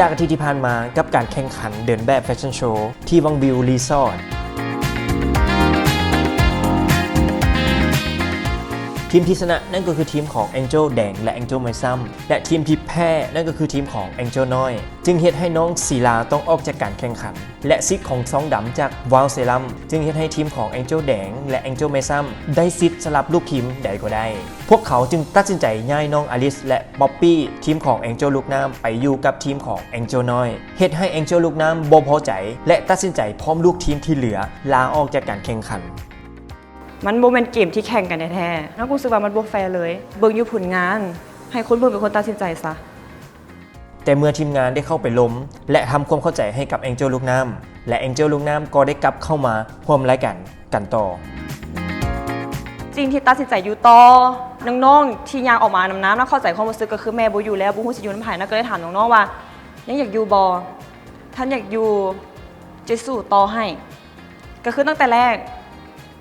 จากอาทิตย์ที่ผ่านมากับการแข่งขันเดินแบบแฟชั่นโชว์ที่วังวิวรีสอร์ท ทีมที่ชนะนั่นก็คือทีมของ Angel แดงและ Angel ไมซัมและทีมที่แพ้นั่นก็คือทีมของ Angel น้อย จึงเหตุให้น้องศิลาต้องออกจากการแข่งขัน และซิกของซองดำจากวาวเซรัมจึงเหตุให้ทีมของ Angel แดงและ Angel ไมซัมได้ซิทสลับลูกทีมใดก็ได้ พวกเขาจึงตัดสินใจย้ายน้องอลิสและป๊อปปี้ทีมของ Angel ลูกน้ำไปอยู่กับทีมของ Angel น้อยเหตุให้ Angel ลูกน้ำบ่พอใจ และตัดสินใจพร้อมลูกทีมที่เหลือลาออกจากการแข่งขัน มันโมเมนต์เกมที่แข่งกันแท้ๆแล้วกูรู้สึกว่ามันโบแฟร์เลย เบิ่งอยู่ผลงาน ให้คนเบิ่งเป็นคนตัดสินใจซะ แต่เมื่อทีมงานได้เข้าไปล้ม และทำความเข้าใจให้กับ Angel ลูกน้ำและ Angel ลูกน้ำก็ได้กลับเข้ามาร่วมรายการกันต่อ จริงที่ตัดสินใจอยู่ต่อน้องๆที่ยางออกมานำน้ำแล้วเข้าใจความรู้สึกก็คือแม่บูอยู่แล้วบูฮู้สิอยู่น้ำไผ่นะก็เลยถามน้องๆว่ายังอยากอยู่บอท่านอยากอยู่เจสู้ต่อให้ ก็คือตั้งแต่แรก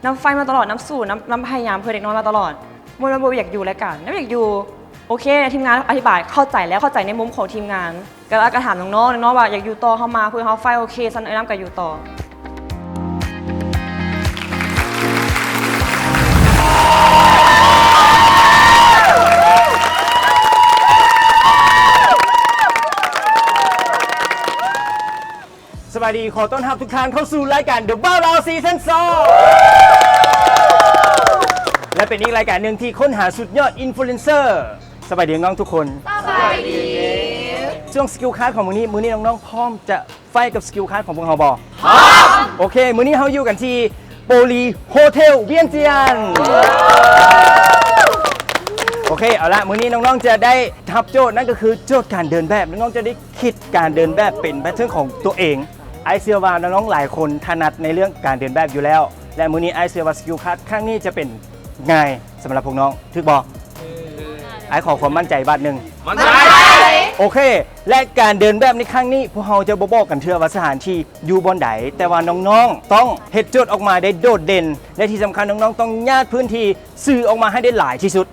น้ำไฟมาตลอดน้ำสู้น้ำน้ำพยายามเพื่อเด็กน้อยมาตลอดมวยมันบอยากอยู่แล้วกันน้ำอยากอยู่โอเคทีมงานอธิบายเข้าใจแล้วเข้าใจในมุมของทีมงานก็แล้วก็ถามน้องๆน้องๆว่าอยากอยู่ต่อเข้ามาเพื่อเขาไฟโอเคสันเอ้ยน้ำกับอยู่ต่อ วัสดีขอต้อนรับทุกท่านเข้าสู่รายการ The b a l o u Season 2และเป็นอีกรายการหนึ่งที่ค้นหาสุดยอดอินฟลูเอนเซอร์สบายดีน้องๆทุกคนสบายดี ช่วงสกิลคาร์ดของมือนี้มือนี้น้องๆพร้อมจะไฟกับสกิลคาร์ดของพวกเราบอพร้อมโอเค มือนี้เราอยู่กันที่โปลีโฮเทลเวียนเจียน โอเค เอาละมื้อนี้น้องๆจะได้ทับโจทย์นั่นก็คือโจทย์การเดินแบบ น้องๆจะได้คิดการเดินแบบเป็นแพทเทิร์นของตัวเอง ไอเซียว่าน้องๆหลายคนถนัดในเรื่องการเดินแบบอยู่แล้ว และมื้อนี้ไอเซียว่าสกิลคัทครั้งนี้จะเป็นง่ายสำหรับพวกน้องทึกบอกไอขอความมั่นใจบาทหนึ่งมั่นใจโอเค และการเดินแบบในครั้งนี้ พวกเราจะบบอกกันเชื่อว่าสถานที่อยู่บนใดแต่ว่าน้องๆ ต้องเฮ็ดโจทย์ออกมาได้โดดเด่น และที่สำคัญน้องๆ ต้องญาติพื้นที่สื่อออกมาให้ได้หลายที่สุด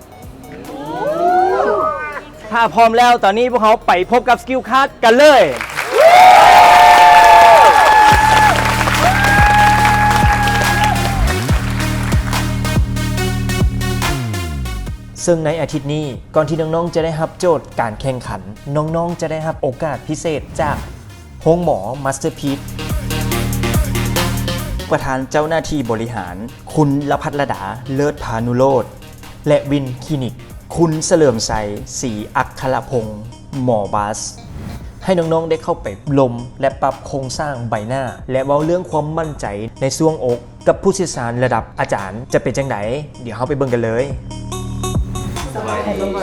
ถ้าพร้อมแล้วตอนนี้พวกเขาไปพบกับสกิลคัทกันเลย ซึ่งในอาทิตย์นี้ก่อนที่น้องๆจะได้รับโจทย์การแข่งขัน น้องๆจะได้รับโอกาสพิเศษจากห้องหมอมาสเตอร์พี e ประธานเจ้าหน้าที่บริหาร คุณละพัฒระดาเลิศพานุโรธและวินคลินิก คุณเสลิมไซศรีอัครพงศ์หมอบัสให้น้องๆได้เข้าไปลมและปรับโครงสร้างใบหน้า และเว้าเรื่องความมั่นใจในช่วงอก กับผู้เชี่ยวชาญระดับอาจารย์จะเป็นจังไหนเดี๋ยวเราไปเบิ่งกันเลย ส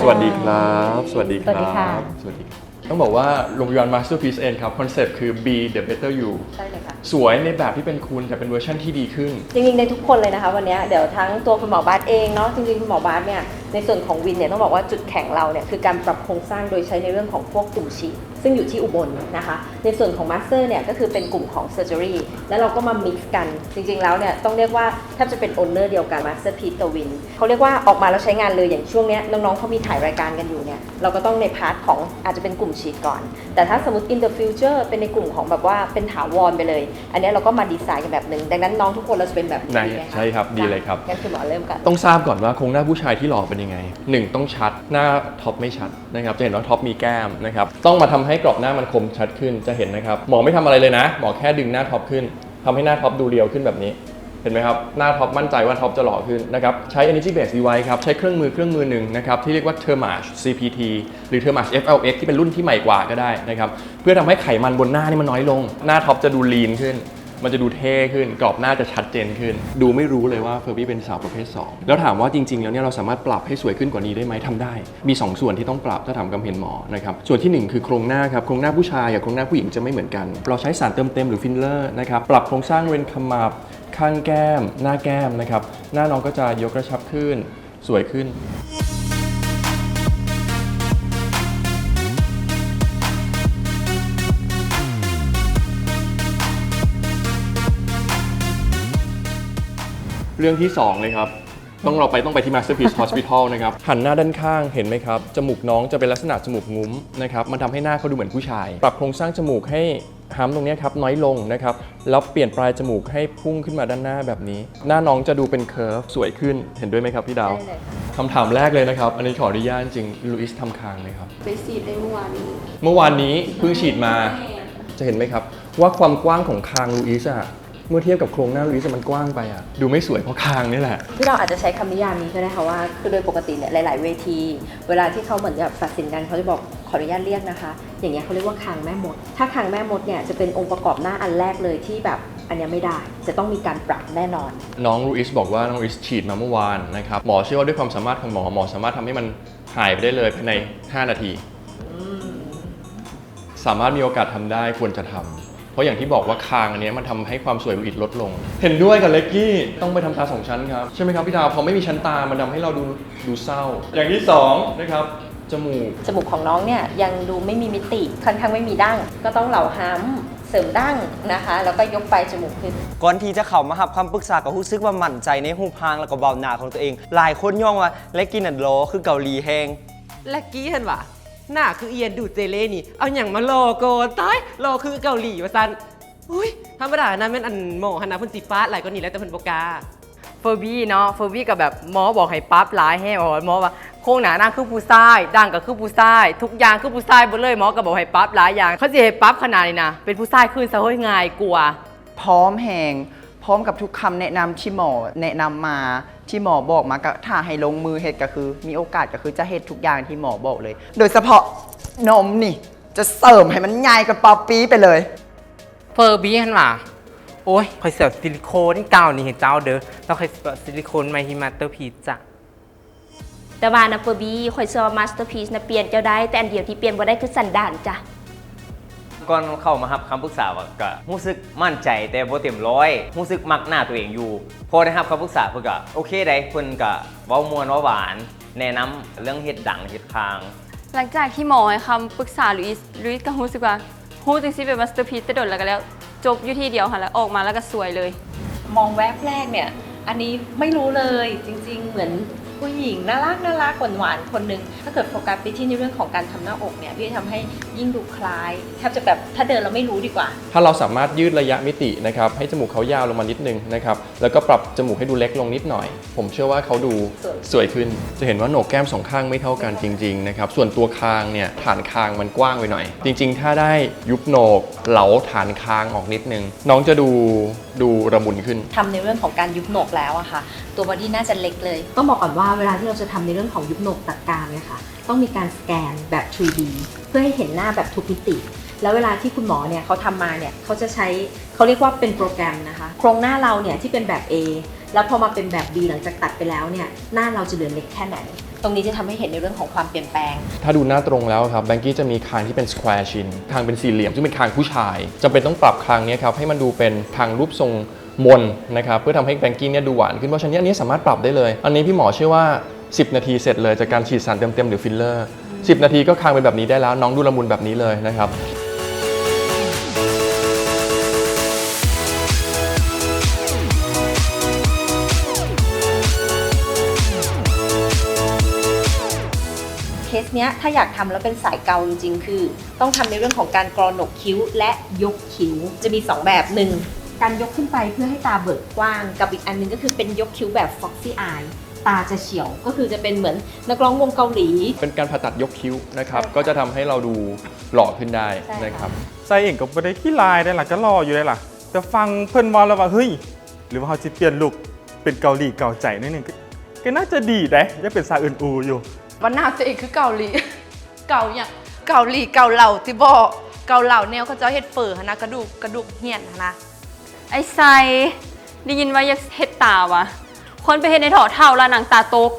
วัสดีครับ สวัสดีครัสวัสดีค่ะ บ สวัสดีครับต้องบอกว่าโรงพยาบาล Masterpiece เองครับ คอนเซปต์คือ be the better you ใช่เลยค่ะ สวยในแบบที่เป็นคุณแต่เป็นเวอร์ชันที่ดีขึ้น จริงๆในทุกคนเลยนะคะวันนี้เดี๋ยวทั้งตัวคุณหมอบาสเองเนาะจริงๆคุณหมอบาสเนี่ยในส่วนของวินเนี่ยต้องบอกว่าจุดแข็งเราเนี่ยคือการปรับโครงสร้างโดยใช้ในเรื่องของพวกกลุ่มฉีดซึ่งอยู่ที่อุบลนะคะในส่วนของมาสเตอร์เนี่ยก็คือเป็นกลุ่มของเซอร์เจอรี่แล้วเราก็มา mix กันจริงๆแล้วเนี่ยต้องเรียกว่าแทบจะเป็นโอนเนอร์เดียวกันมาสเตอร์พีกับวินเขาเรียกว่าออกมาแล้วใช้งานเลยอย่างช่วงเนี้ยน้องๆเขามีถ่ายรายการกันอยู่เนี่ยเราก็ต้องในพาร์ทของอาจจะเป็นกลุ่มฉีดก่อน แต่ถ้าสมมติ in the future เป็นในกลุ่มของแบบว่าเป็นถาวรไปเลยอันเนี้ยเราก็มาดีไซน์กันแบบหนึ่งดังนั้นน้องทุกคนเราจะเป็นแบบนี้ได้ดีไหมะใช่ครับดีเลยครับ งั้นคุณหมอเริ่มกัน ต้องทราบก่อนว่าโครงหน้าผู้ชายที่หล่อเป็นยังไง1ต้องชัดหน้าท็อปไม่ชัดนะครับจะเห็นว่าท็อปมีแก้มนะครับต้องมาทำให้กรอบหน้ามันคมชัดขึ้นจะเห็นนะครับหมอไม่ทำอะไรเลยนะหมอแค่ดึงหน้าท็อปขึ้นทำให้หน้าท็อปดูเรียวขึ้นแบบนี้ เห็นไหมครับ หน้าท็อปมั่นใจว่าท็อปจะหล่อขึ้นนะครับใช้ energy based device ครับ ใช้เครื่องมือเครื่องมือหนึ่งนะครับ ที่เรียกว่า Thermage CPT หรือ Thermage FLX ที่เป็นรุ่นที่ใหม่กว่าก็ได้นะครับ เพื่อทำให้ไขมันบนหน้านี่มันน้อยลง หน้าท็อปจะดูลีนขึ้น มันจะดูเท่ขึ้น กรอบหน้าจะชัดเจนขึ้น ดูไม่รู้เลยว่าเฟอร์บี้เป็นสาวประเภท 2 แล้วถามว่าจริง ๆ แล้วเนี่ยเราสามารถปรับให้สวยขึ้นกว่านี้ได้ไหมทำได้ มี 2 ส่วนที่ต้องปรับถ้าถามกำเห็นหมอนะครับส่วนทีหนึ่1 คือโครงหน้าครับโครงหน้าผู้ชายกับโครงหน้าผู้หญิงจะไม่เหมือนกัน เราใช้สารเติมเต็มหรือฟิลเลอร์นะครับปรับโครงสร้างเว้นขมับข้างแก้ม หน้าแก้มนะครับหน้าน้องก็จะยกกระชับขึ้น สวยขึ้น เรื่องที่สองเลยครับ ต้องเราไปต้องไปที่ Masterpiece Hospital นะครับ หันหน้าด้านข้างเห็นไหมครับ จมูกน้องจะเป็นลักษณะจมูกงุ้มนะครับมันทำให้หน้าเขาดูเหมือนผู้ชาย ปรับโครงสร้างจมูกให้ห้ำตรงเนี้ยครับน้อยลงนะครับแล้วเปลี่ยนปลายจมูกให้พุ่งขึ้นมาด้านหน้าแบบนี้ หน้าน้องจะดูเป็นเคอร์ฟสวยขึ้นเห็นด้วยไหมครับพี่ดาวได้เลยค่ะ คำถามแรกเลยนะครับ อันนี้ขออนุญาตจริงลุอิสทำคางไหมครับ ไปฉีดในเมื่อวานนี้เมื่อวานนี้เพิ่งฉีดมา จะเห็นไหมครับ ว่าความกว้างของคางลุอิสอะ เมื่อเทียบกับโครงหน้าลุอิสอะมันกว้างไปอะดูไม่สวยเพราะคางนี่แหละ ที่เราอาจจะใช้คำนิยามนี้ก็ได้ค่ะว่า คือโดยปกติเนี่ยหลาย ๆ เวที เวลาที่เขาเหมือนกับตัดสินกันเขาจะบอกขออนุญาตเรียกนะคะ อย่างเงี้ยเขาเรียกว่าคางแม่มด ถ้าคางแม่มดเนี่ยจะเป็นองค์ประกอบหน้าอันแรกเลยที่แบบอันเนี้ยไม่ได้ จะต้องมีการปรับแน่นอน น้องลูอิสบอกว่าน้องลูอิสฉีดมาเมื่อวานนะครับ หมอเชื่อว่าด้วยความสามารถของหมอ หมอสามารถทำให้มันหายไปได้เลยภายใน 5 นาที สามารถมีโอกาสทำได้ควรจะทำ เพราะอย่างที่บอกว่าคางอันเนี้ยมันทำให้ความสวยลูอิสลดลง เห็นด้วยกับเล็กกี้ต้องไปทำตาสองชั้นครับใช่ไหมครับพี่ดาวพอไม่มีชั้นตามันทำให้เราดูดูเศร้า อย่างที่สองนะครับจมูกจมูกของน้องเนี่ยยังดูไม่มีมิติค่อนข้างไม่มีดั้งก็ต้องเหล่าห้ำเสริมดั้งนะคะ แล้วก็ยกปลายจมูกขึ้น ก่อนที่จะเข้ามาหับคำปรึกษากับรู้สึกว่ามั่นใจในหูพางแล้วก็เบาหนาของตัวเอง หลายคนย่องว่าเล็กกินอันโลคือเกาหลีแฮงและกี้เห็นว่า หน้าคือเอียนดูดเจเล่นี่ เอาอย่างมาโลโกนตายโลคือเกาหลีว่าซันอุ้ยธรรมดานะแม่นอันหมอหันนะเพิ่นสิฟ้าหลายก็นี่แล้วแต่เพิ่นบ่กล้าเฟอร์บี้เนาะเฟอร์บี้กับแบบหมอบอกให้ปั๊บหลายแห้งบอกว่าหมอว่าโครงหนาหน้าคือผู้ชายดังก็คือผู้ชาย ทุกอย่างคือผู้ชายหมดเลยหมอก็บอกให้ปั๊บหลายอย่างเขาสิให้ปั๊บขนาดนี้นะเป็นผู้ชายคือซะเฮ้ยง่ายกลัวาพร้อมแหงพร้อมกับทุกคำแนะนำที่หมอแนะนำมา ที่หมอบอกมาก็ถ้าให้ลงมือเฮ็ดก็คือ มีโอกาสก็คือจะเฮ็ดทุกอย่างที่หมอบอกเลย โดยเฉพาะนมนี่ จะเสริมให้มันใหญ่กับปอปีไปเลย เฟอร์บี้หันว่าโอ้ยคอยเสียซิลิโคนเก่านี่เห็นเจ้าเด้อแล้วคอยเสียซิลิโคนมาฮิมาเตอร์พีจ้ะแต่ว่านะเฟอร์บี้คอยเชื่อว่ามาสเตอร์พีซนะเปลี่ยนเจ้าได้แต่อันเดียวที่เปลี่ยนบ่ได้คือสันดานจ้ะ ก่อนเข้ามาหับคำปรึกษาว่าก็รู้สึกมั่นใจแต่บ่เต็มร้อยรู้สึกมักหน้าตัวเองอยู่ พอได้รับคำปรึกษาเพิ่นก็โอเคได้เพิ่นก็เว้ามวนเว้าหวาน แนะนำเรื่องเฮ็ดดังเฮ็ดคาง หลังจากที่หมอให้คำปรึกษาลุอิสลุอิสก็รู้สึกว่าฮู้จังสิเป็นมาสเตอร์พีซแต่โดนแล้วก็แล้ว จบอยู่ที่เดียวค่ะแล้วออกมาแล้วก็สวยเลย มองแวบแรกเนี่ย อันนี้ไม่รู้เลยจริง ๆ เหมือน ผู้หญิงน่ารักน่ารักหวานหวานๆคนหนึ่งถ้าเกิดโฟกัสไปที่ในเรื่องของการทำหน้าอกเนี่ยพี่จะทำให้ยิ่งดูคล้ายแทบจะแบบถ้าเดินเราไม่รู้ดีกว่า ถ้าเราสามารถยืดระยะมิตินะครับให้จมูกเขายาวลงมานิดนึงนะครับแล้วก็ปรับจมูกให้ดูเล็กลงนิดหน่อย ผมเชื่อว่าเขาดูสวยสวยขึ้น จะเห็นว่าโหนกแก้มสองข้างไม่เท่ากันจริงๆนะครับส่วนตัวคางเนี่ยฐานคางมันกว้างไปหน่อย จริง ๆ ถ้าได้ยุบโหนกเหลาฐานคางออกนิดนึง น้องจะดู ดูระมุนขึ้น ทำในเรื่องของการยุบหนกแล้วอะค่ะ ตัวบอดี้น่าจะเล็กเลย ต้องบอกก่อนว่าเวลาที่เราจะทำในเรื่องของยุบโหนกตัดกามเนี่ยค่ะ ต้องมีการสแกนแบบ 3D เพื่อให้เห็นหน้าแบบทุกมิติ แล้วเวลาที่คุณหมอเนี่ยเขาทำมาเนี่ยเขาจะใช้เขาเรียกว่าเป็นโปรแกรมนะคะ โครงหน้าเราเนี่ยที่เป็นแบบ A แล้วพอมาเป็นแบบ B หลังจากตัดไปแล้วเนี่ยหน้าเราจะเหลือเล็กแค่ไหน ตรงนี้จะทำให้เห็นในเรื่องของความเปลี่ยนแปลง ถ้าดูหน้าตรงแล้วครับแบงกี้จะมีคางที่เป็นสแควร์ชินคางเป็นสี่เหลี่ยมซึ่งเป็นคางผู้ชายจำเป็นต้องปรับคางเนี้ยครับให้มันดูเป็นคางรูปทรงมนนะครับเพื่อทำให้แบงกี้เนี่ยดูหวานขึ้นเพราะฉะนั้นอันนี้สามารถปรับได้เลย อันนี้พี่หมอเชื่อว่า 10 นาทีเสร็จเลยจากการฉีดสารเต็มๆหรือฟิลเลอร์ 10 นาทีก็คางเป็นแบบนี้ได้แล้วน้องดูละมุนแบบนี้เลยนะครับ สเนี้ยถ้าอยากทำแล้วเป็นสายเกาจริงๆ คือ ต้องทำในเรื่องของการกรอหนกคิ้วและยกคิ้ว จะมี 2 แบบหนึ่งการยกขึ้นไปเพื่อให้ตาเบิกกว้าง กับอีกอันหนึงก็คือเป็นยกคิ้วแบบ foxy eye ตาจะเฉียว ก็คือจะเป็นเหมือนนักร้องวงเกาหลี เป็นการผ่าตัดยกคิ้วนะครับ ก็จะทำให้เราดูหล่อขึ้นได้ใช่ค่ะ นะครับใส่เองก็ไม่ได้ขี้ลายได้ล่ะก็รออยู่ได้ล่ะแต่ฟังเพิ่นว่าแล้วว่าเฮ้ย หรือว่าเขาจะเปลี่ยนลุคเป็นเกาหลีเกาใจนิดนึงก็ก็น่าจะดีได้ยังเป็นซาอื่นอูอยู่ วันหน้าตัวเองคือเกาหลี เกาอย่างเกาหลีเกาเหล่าที่บอกเกาเหล่าแนวเขาจะเฮ็ดเฟอร์หั้นนะกระดูกกระดูกเหียนหั้นนะไอ้ไซได้ยินว่าอยากเฮ็ดตาวะคนไปเฮ็ดในถอเท่าแล้วหนังตาตก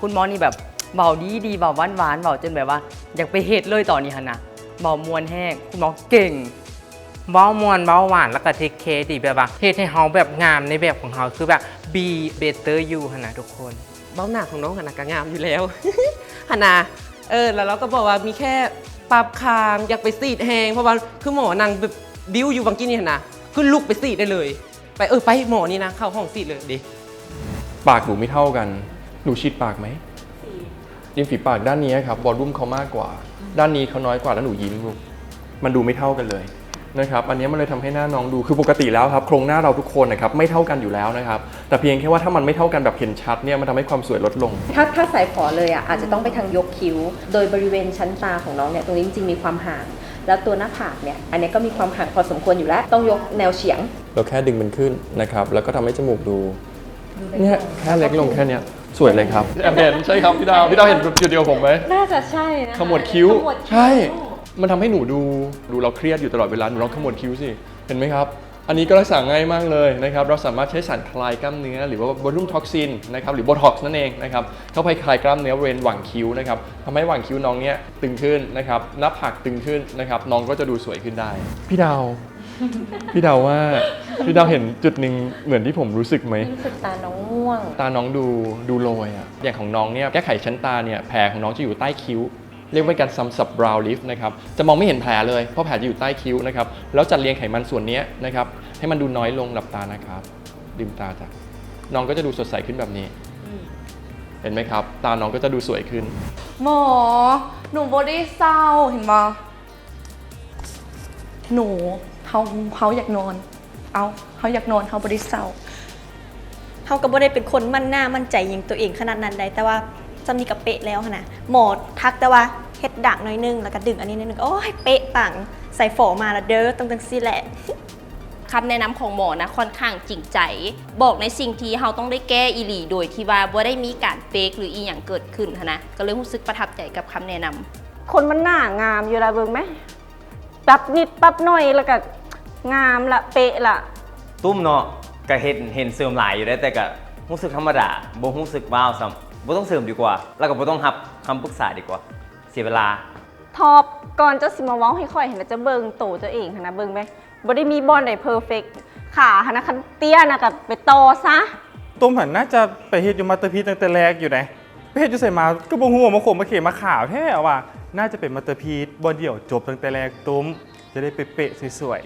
คุณหมอนี่แบบเบาดีดีเบาหวานหวานเบาจนแบบว่า อยากไปเฮ็ดเลยตอนนี้ฮะนะเบามวนแห้งคุณหมอเก่งเบ้ามวนเบ้าหวานแล้วก็เทคเคดีแบบว่าเฮ็ดให้เฮาแบบงามในแบบของเฮาคือแบบ be better you หั่นนะทุกคน เบ้าหน้าของน้องหั่นนะก็งามอยู่แล้วหั่นนะเออแล้วเราก็บอกว่ามีแค่ปรับคางอยากไปซีดแหงเพราะว่าคือหมอนางแบบบิ้วอยู่บางกี้นี่หั่นนะคือลุกไปซีดได้เลย ไปเออไปหมอนี่นะเข้าห้องซีดเลยดิปากหนูไม่เท่ากันหนูฉีดปากไหมริมฝีปากด้านนี้ครับวอลลุ่มเขามากกว่า ด้านนี้เขาน้อยกว่าแล้วหนูยิ้มลูกมันดูไม่เท่ากันเลย นะครับอันนี้มันเลยทำให้หน้าน้องดูคือปกติแล้วครับโครงหน้าเราทุกคนนะครับไม่เท่ากันอยู่แล้วนะครับแต่เพียงแค่ว่าถ้ามันไม่เท่ากันแบบเห็นชัดเนี่ยมันทำให้ความสวยลดลง ถ้าถ้าสายฝอเลยอะอาจจะต้องไปทางยกคิ้ว โดยบริเวณชั้นตาของน้องเนี่ยตรงนี้จริงๆมีความห่าง แล้วตัวหน้าผากเนี่ยอันนี้ก็มีความห่างพอสมควรอยู่แล้ว ต้องยกแนวเฉียง เราแค่ดึงมันขึ้นนะครับแล้วก็ทำให้จมูกดูเนี่ยแค่เล็กลงแค่เนี้ยสวยเลยครับแอบเห็นใช่ครับพี่ดาวพี่ดาวเห็นจุดเดียวผมไหมน่าจะใช่นะขมวดคิ้วใช่ มันทำให้หนูดูดูเราเครียดอยู่ตลอดเวลาหนูลองขมวดคิ้วสิเห็นไหมครับอันนี้ก็รักษาง่ายมากเลยนะครับ เราสามารถใช้สารคลายกล้ามเนื้อ หรือว่าบอลลูมท็อกซินนะครับหรือโบท็อกซ์นั่นเองนะครับเข้าไปคลายกล้ามเนื้อบริเวณหว่างคิ้วนะครับทำให้หว่างคิ้วน้องเนี้ยตึงขึ้นนะครับหน้าผากตึงขึ้นนะครับน้องก็จะดูสวยขึ้นได้ พี่ดาวพี่ดาวว่าพี่ดาวเห็นจุดหนึ่งเหมือนที่ผมรู้สึกไหมรู้สึกตาน้องม่วง ตาน้องดูดูโรยอะอย่างของน้องเนี่ยแก้ไขชั้นตาเนี่ยแผลของน้องจะอยู่ใต้คิ้ว เรียกว่าการซัมซับบราวลิฟนะครับจะมองไม่เห็นแผลเลย เพราะแผลจะอยู่ใต้คิ้วนะครับแล้วจัดเรียงไขมันส่วนเนี้ยนะครับให้มันดูน้อยลงหลับตานะครับลืมตาจ้ะน้องก็จะดูสดใสขึ้นแบบนี้ เห็นไหมครับ ตาน้องก็จะดูสวยขึ้น หมอ หนูบอดี้เศร้าเห็นบ่หนูเขาเขาอยากนอน เอาเขาอยากนอนเขาบริเศร้าเขาก็บ่ได้เป็นคนมั่นหน้ามั่นใจอยิงตัวเองขนาดนั้นได้แต่ว่าจำนี่กับเป๊ะแล้วหั้นนะหมอทักแต่ว่า เฮ็ดดักหน่อยนึง แล้วก็ดึงอันนี้นิดนึง โอ้ย เป๊ะปัง ใส่ฝอมาและเด้อต้องจังซี่แหละคำแนะนำของหมอนะค่อนข้างจริงใจ บอกในสิ่งที่เราต้องได้แก้อีหลีโดยที่ว่าบ่ได้มีการเฟกหรืออีหยังเกิดขึ้นหั้นนะก็เลยรู้สึกประทับใจกับคำแนะนำคนมันหน้างามอยู่ละเบิ่งไหมปรับนิดปรับหน่อยแล้วก็งามละเป๊ะละตุ้มเนาะก็เห็นเห็นเสริมหลายอยู่ได้แต่ก็รู้สึกธรรมดาบ่รู้สึกว้าวซ้ำบ่ต้องเสริมดีกว่า แล้วก็บ่ต้องรับคำปรึกษาดีกว่า เสียเวลาทอปก่อนเจ้าสิมาเว้าให้ค่อยเห็นแล้วจะเบิ่งโตเจ้าเองหั้นนะเบิ่งไหมบ่ได้มีบอลใดเพอร์เฟกขาหันนะคันเตี้ยนะกับไปต่อซะ ตุ้มหันน่าจะไปเฮ็ดอยู่มาสเตอร์พีซตั้งแต่แรกอยู่ไหนไปเฮ็ดอยู่ใส่มาก็บ่ฮู้ว่ามาโขมมาเขมาข่าวแท้ว่ะน่าจะเป็นมาสเตอร์พีซบอลเดี่ยวจบตั้งแต่แรกตุ้มจะได้เป๊ะๆสวย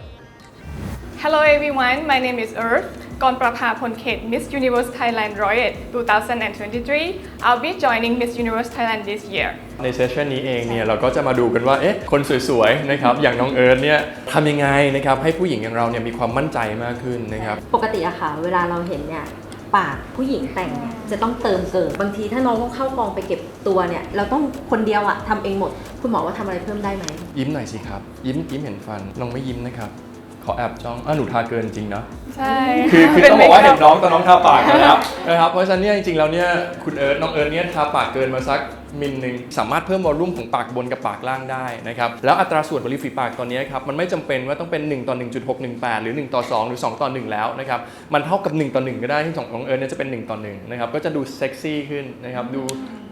ๆ Hello everyone, my name is Earth, Gonprapha Phonket, Miss Universe Thailand Royal 2023. I'll be joining Miss Universe Thailand this year. ในเซสชันนี้เองเนี่ยเราก็จะมาดูกันว่าเอ๊ะคนสวยๆนะครับอย่างน้องเอิร์ธเนี่ยทำยังไงนะครับให้ผู้หญิงอย่างเราเนี่ยมีความมั่นใจมากขึ้นนะครับปกติอะค่ะเวลาเราเห็นเนี่ยปากผู้หญิงแต่งเนี่ยจะต้องเติมเกินบางทีถ้าน้องต้องเข้ากองไปเก็บตัวเนี่ยเราต้องคนเดียวอะทำเองหมด คุณหมอว่าทำอะไรเพิ่มได้ไหมยิ้มหน่อยสิครับยิ้มยิ้มเห็นฟันน้องไม่ยิ้มนะครับ ขอแอบจ้องอะหนูทาเกินจริงเนาะใช่คือคือต้องบอกว่าเห็นน้องตอนน้องทาปากนะครับนะครับ เพราะฉะนั้นเนี่ยจริงๆแล้วเนี่ยคุณเอิร์ธน้องเอิร์ธเนี่ยทาปากเกินมาสัก มิลหนึ่งสามารถเพิ่มวอลลุ่มของปากบนกับปากล่างได้นะครับแล้วอัตราส่วนของริมฝีปากตอนนี้ครับมันไม่จำเป็นว่าต้องเป็น1ต่อ1.618 หรือ 1 ต่อ 2 หรือ 2 ต่อ 1 แล้วนะครับมันเท่ากับ 1 ต่อ 1 ก็ได้ที่ของน้องเอิร์นจะเป็น 1 ต่อ1นะครับก็จะดูเซ็กซี่ขึ้นนะครับดู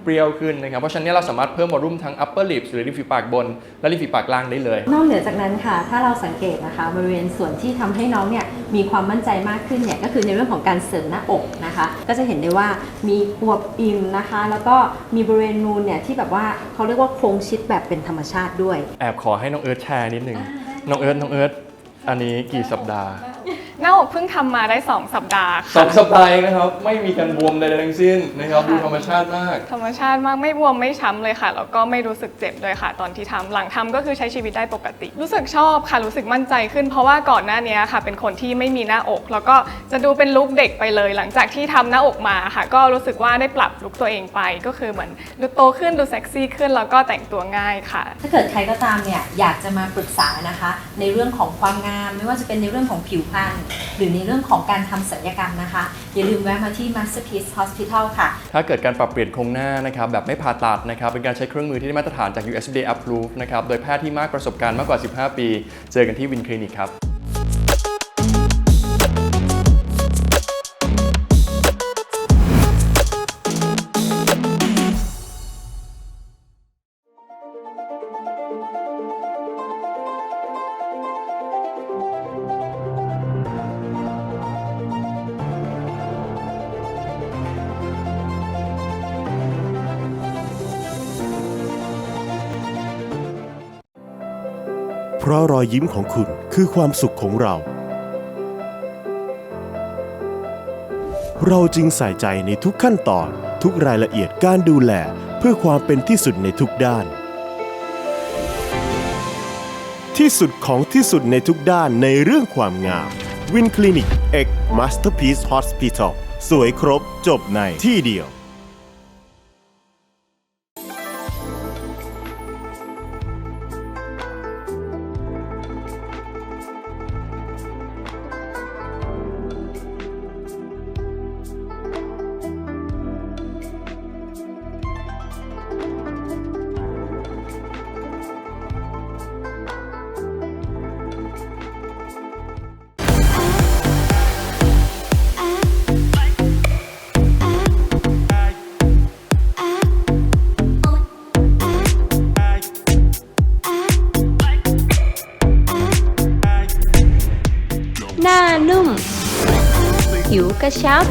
เปรี้ยวขึ้นนะครับ เพราะฉะนั้นเราสามารถเพิ่มวอลลุ่มทั้ง upper lips หรือริมฝีปากบน และริมฝีปากล่างได้เลย นอกเหนือจากนั้นค่ะ ถ้าเราสังเกตนะคะบริเวณส่วนที่ทำให้น้องเนี่ยมีความมั่นใจมากขึ้นเนี่ยก็คือในเรื่องของการเสริมหน้าอกนะคะ ก็จะเห็นได้ว่ามีอวบอิ่มนะคะ แล้วก็มีบริเวณนูนเนี่ยที่แบบว่าเขาเรียกว่าโค้งชิดแบบเป็นธรรมชาติด้วย แอบขอให้น้องเอิร์ธแชร์นิดนึง น้องเอิร์ธน้องเอิร์ธอันนี้กี่สัปดาห์ หน้าอกเพิ่งทำมาได้ 2 สัปดาห์สอค่ะ งสัปดาห์เองนะครับ ไม่มีการบวมใดๆทั้งสิ้นนะครับดูธรรมชาติมาก ธรรมชาติมากไม่บวมไม่ช้ำเลยค่ะ แล้วก็ไม่รู้สึกเจ็บด้วยค่ะ ตอนที่ทำหลังทำก็คือใช้ชีวิตได้ปกติ รู้สึกชอบค่ะรู้สึกมั่นใจขึ้น เพราะว่าก่อนหน้านี้ค่ะ เป็นคนที่ไม่มีหน้าอก แล้วก็จะดูเป็นลุคเด็กไปเลย หลังจากที่ทำหน้าอกมาค่ะ ก็รู้สึกว่าได้ปรับลุคตัวเองไป ก็คือเหมือนดูโตขึ้นดูเซ็กซี่ขึ้นแล้วก็แต่งตัวง่ายค่ะ ถ้าเกิดใครก็ตามเนี่ยอยากจะมาปรึกษานะคะ ในเรื่องของความงามไม่ว่าจะเป็นในเรื่องของผิวพรรณหรือในเรื่องของการทำศัลยกรรมนะคะ อย่าลืมแวะมาที่ Masterpiece Hospital ค่ะ ถ้าเกิดการปรับเปลี่ยนโครงหน้านะครับแบบไม่ผ่าตัดนะครับเป็นการใช้เครื่องมือที่ได้มาตรฐานจาก USFDA Approve นะครับโดยแพทย์ที่มากประสบการณ์มากกว่า 15 ปี เจอกันที่วินคลินิกครับะรอยยิ้มของคุณคือความสุขของเรา เราจึงใส่ใจในทุกขั้นตอน ทุกรายละเอียดการดูแล เพื่อความเป็นที่สุดในทุกด้าน ที่สุดของที่สุดในทุกด้านในเรื่องความงามวินคลินิก X Masterpiece Hospital สวยครบจบในที่เดียว ผิวกระชับ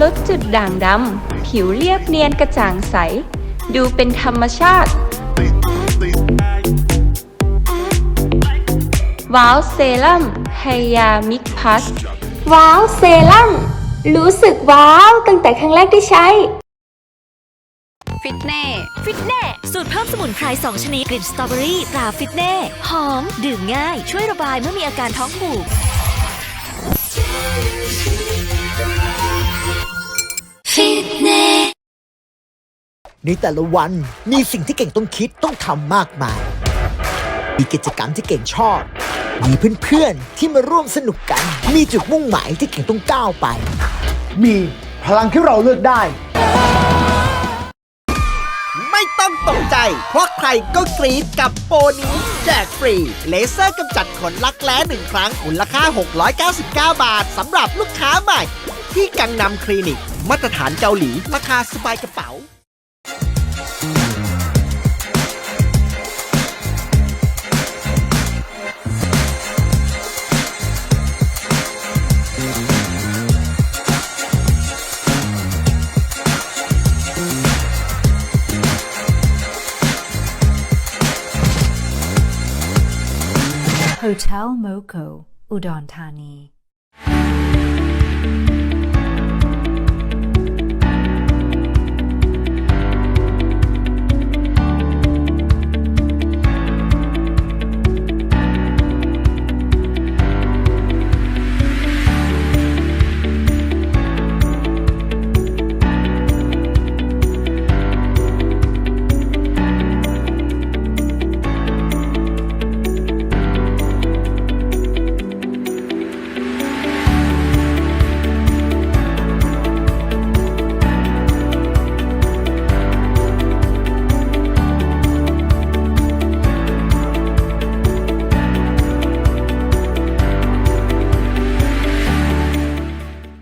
ลดจุดด่างดำ ผิวเรียบเนียนกระจ่างใส ดูเป็นธรรมชาติ ว้าวเซรั่มไฮยามิกพัสว้าวเซรั่มรู้สึกว้าวตั้งแต่ครั้งแรกที่ใช้ ฟิตเน่ ฟิตเน่ สูตรเพิ่มสมุนไพร2ชนิดกลิ่นสตรอเบอรี่ตราฟิตเน่ หอม ดื่มง่าย ช่วยระบายเมื่อมีอาการท้องผูก ในแต่ละวันมีสิ่งที่เก่งต้องคิดต้องทำมากมาย มีกิจกรรมที่เก่งชอบ มีเพื่อนๆที่มาร่วมสนุกกัน มีจุดมุ่งหมายที่เก่งต้องก้าวไป มีพลังที่เราเลือกได้ ไม่ต้องตกใจ เพราะใครก็กรี๊ดกับโปรนี้ แจกฟรี เลเซอร์กำจัดขนลักแร้หนึ่งครั้งมูลค่า 699 บาทสำหรับลูกค้าใหม่ ที่กังนำคลินิก มาตรฐานเกาหลีราคาสบายกระเป๋า Hotel Moco อุดรธานี